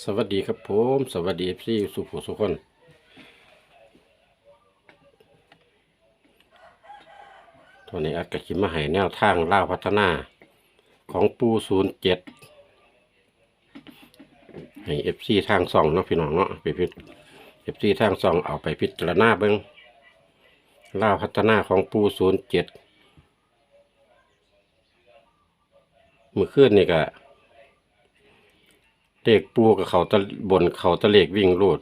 สวัสดีครับผม สวัสดีพี่สุภูสุคนตอนนี้อัดกระคิมมาให้แนวทางล่าวพัฒนาของปูศูนย์เจ็ดให้เอฟซีทางสองเนาะพี่น้องเนาะไปพิเอฟซีทางสองเอาไปพิจารณาเบิ้งล่าวพัฒนาของปูศูนย์เจ็ดมือขึ้นนี่ก็ เลขปูกับเขาตะบนเขาตะเลขวิ่งรูด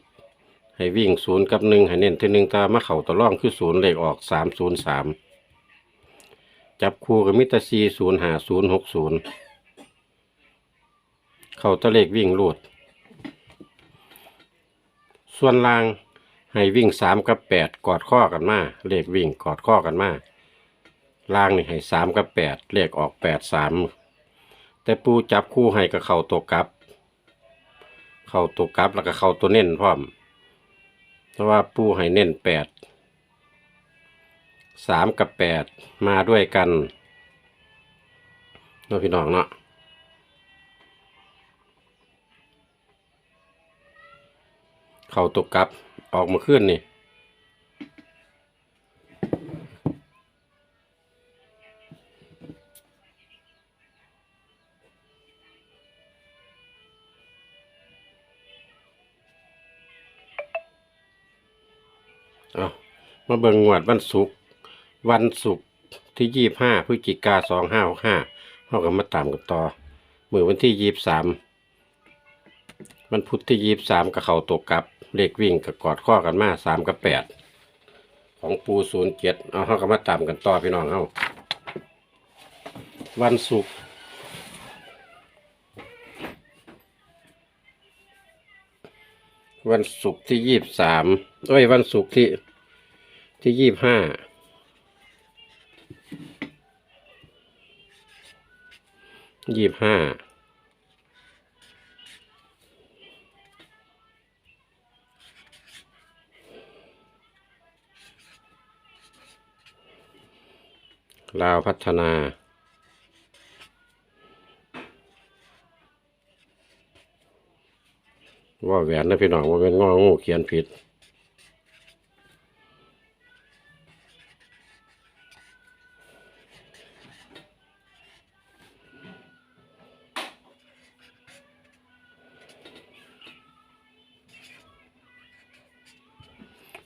ให้วิ่งศูนย์กับหนึ่งให้เน้นที่หนึ่งตามาเขาตะล่องคือศูนย์เลขออกสามศูนย์สามจับคู่กับมิตรซีศูนย์หาศูนย์หกศูนย์เขาตะเลขวิ่งรูด ส่วนล่างให้วิ่งสามกับแปดกอดข้อกันมาเลขวิ่งกอดข้อกันมาล่างนี่ให้สามกับแปดเลขออกแปดสามแต่ปูจับคู่ให้กับเขาตัวกับ เข้าตัวกลับแล้วก็เข้าตัวเน้นพร้อมเพราะว่าปูให้เน้นแปดสามกับแปดมาด้วยกันเนาะพี่น้องเนาะเข้าตัวกลับออกมาขึ้นนี่ เอามาเบิ่งงวดวันศุกร์วันศุกร์ที่ยี่บห้าพฤศจิกาสองห้าห้าเราก็มาตามกันต่อมือวันที่ยี่บสามวันพุธที่ยี่บสามกับเขาตกกลับเลขวิ่งกับกอดข้อกันมาสามกับแปดของปูศูนย์เจ็ดเอาเขาก็มาตามกันต่อพี่น้องเอาวันศุกร์ วันศุกร์ที่ยี่บสามเอ้ย วันศุกร์ที่ที่ยี่ห้ายี่ห้าลาวพัฒนา ว่าแหวนนะพี่น้องว่าเป็นงองูเขียนผิด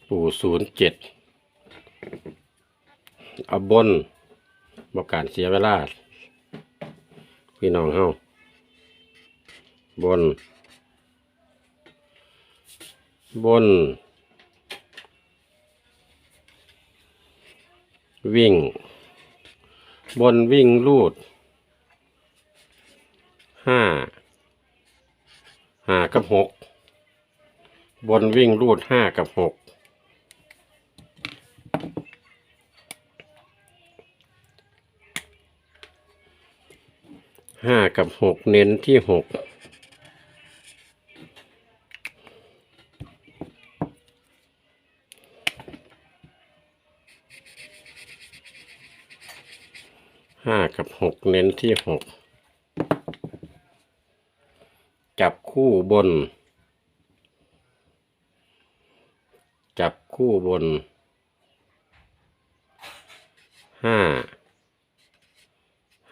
ปู่ศูนย์เจ็ดเอาบนบอกการเสียเวลา พี่น้องเฮาบน บน วิ่ง บนวิ่งลูดห้าห้ากับหกบนวิ่งรูดห้ากับหกห้ากับหกเน้นที่หก หกเน้นที่หกจับคู่บน จับคู่บนห้า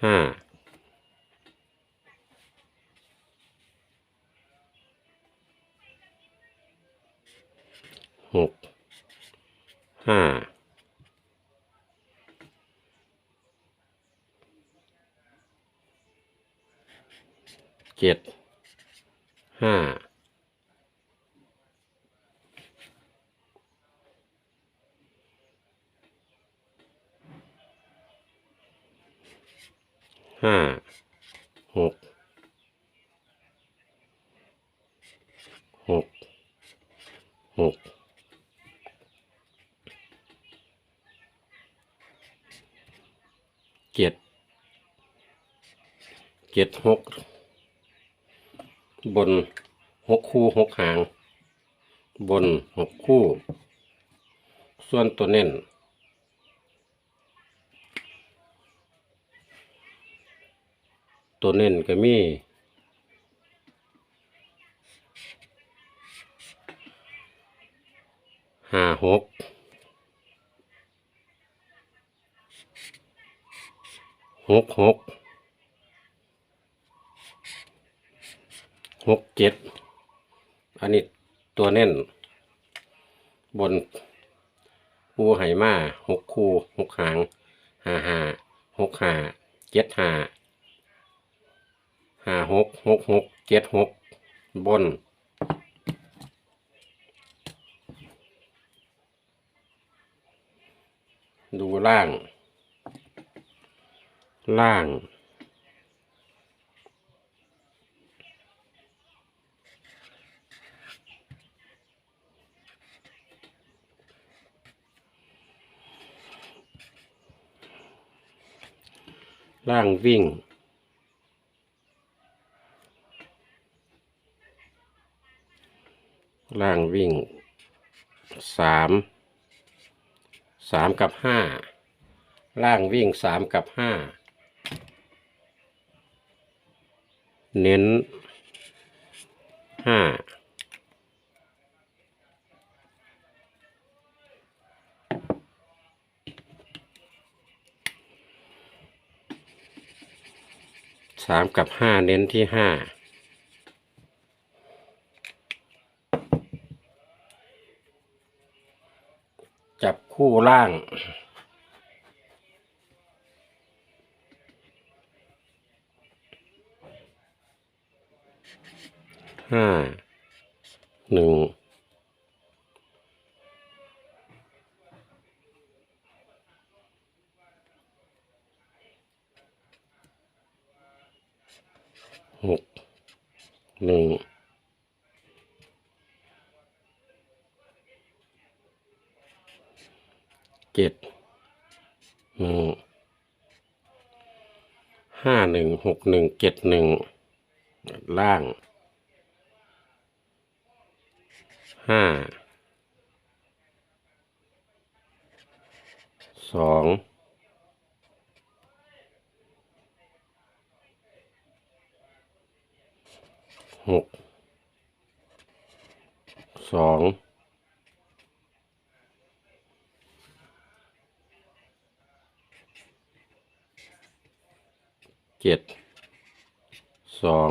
ห้าหกห้า เจ็ดห้าห้าหกหกหกเจ็ดเจ็ดหก บนหกคู่หกหาง บนหกคู่ ส่วนตัวเน้นตัวเน้นก็มีห้าหกหกหก หกเจ็ดอันนี้ตัวเน่น บนปูไหมาหกคูหกหางห้าห้าหกห้าเจ็ดห้าห้าหกหกหกเจ็ดหกบนดูล่าง ล่าง ล่างวิ่ง ล่างวิ่งสามสามกับห้าล่างวิ่งสามกับห้าเน้นห้า สามกับห้าเน้นที่ห้าจับคู่ล่าง ห้า หนึ่ง หกหนึ่งเจ็ดหนึ่งห้าหนึ่งหกหนึ่งเจ็ดหนึ่งล่างห้าสอง หกสองเจ็ดสอง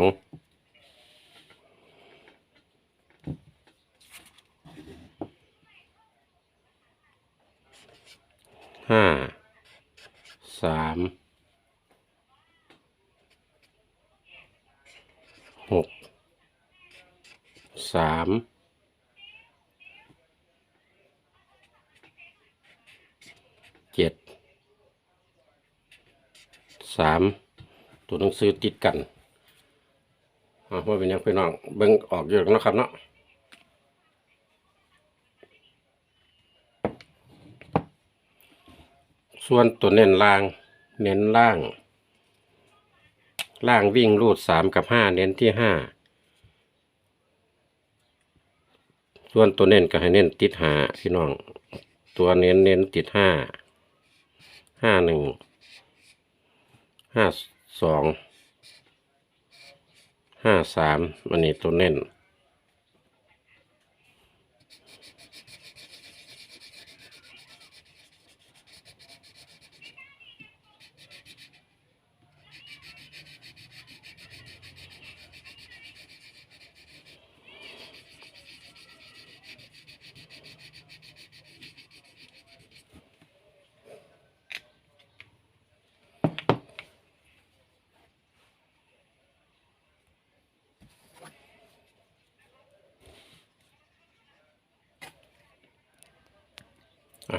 ห้าสามหก สามเจ็ดสามตัวหนังสือติดกันอ่าว่าเป็นยังพี่น้องเบิ่งออกเยอะนะครับเนาะส่วนตัวเน้นล่าง เน้นล่าง ล่างวิ่งรูดสามกับห้าเน้นที่ห้า ส่วนตัวเน้นก็ให้เน้นติดหาพี่น้อง ตัวเน้นเน้นติดห้าห้าหนึ่งห้าสองห้าสามอันนี้ตัวเน้น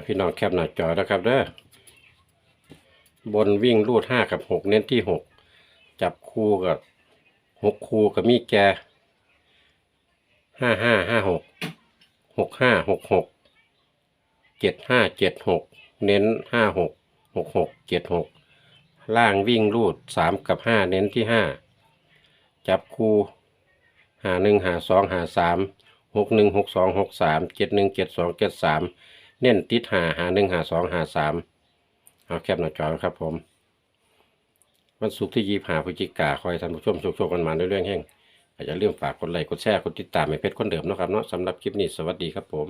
พี่น้องแคปหน้าจอนะครับเด้อบนวิ่งรูดห้ากับหกเน้นที่หกจับคู่กับหกคู่กับมีแกห้าห้าห้าหกหกห้าหกหกเจ็ดห้าเจ็ดหกเน้นห้าหกหกหกเจ็ดหกล่างวิ่งรูดสามกับห้าเน้นที่ห้าจับคู่หาหนึ่งหาสองหาสามหกหนึ่งหกสองหกสามเจ็ดหนึ่งเจ็ดสองเจ็ดสาม เน้นติดหาหาหนึ่งหาสองหาสามเอาแคบหน้าจอครับผม วันศุกร์ที่ยี่หาพฤศจิกาคอยท่านผู้ชมโชคๆกันมาเรื่อยๆแห้งอาจจะเรื่องฝากกดไลค์กดแชร์กดติดตามให้เพจคนเดิมนะครับเนาะสำหรับคลิปนี้สวัสดีครับผม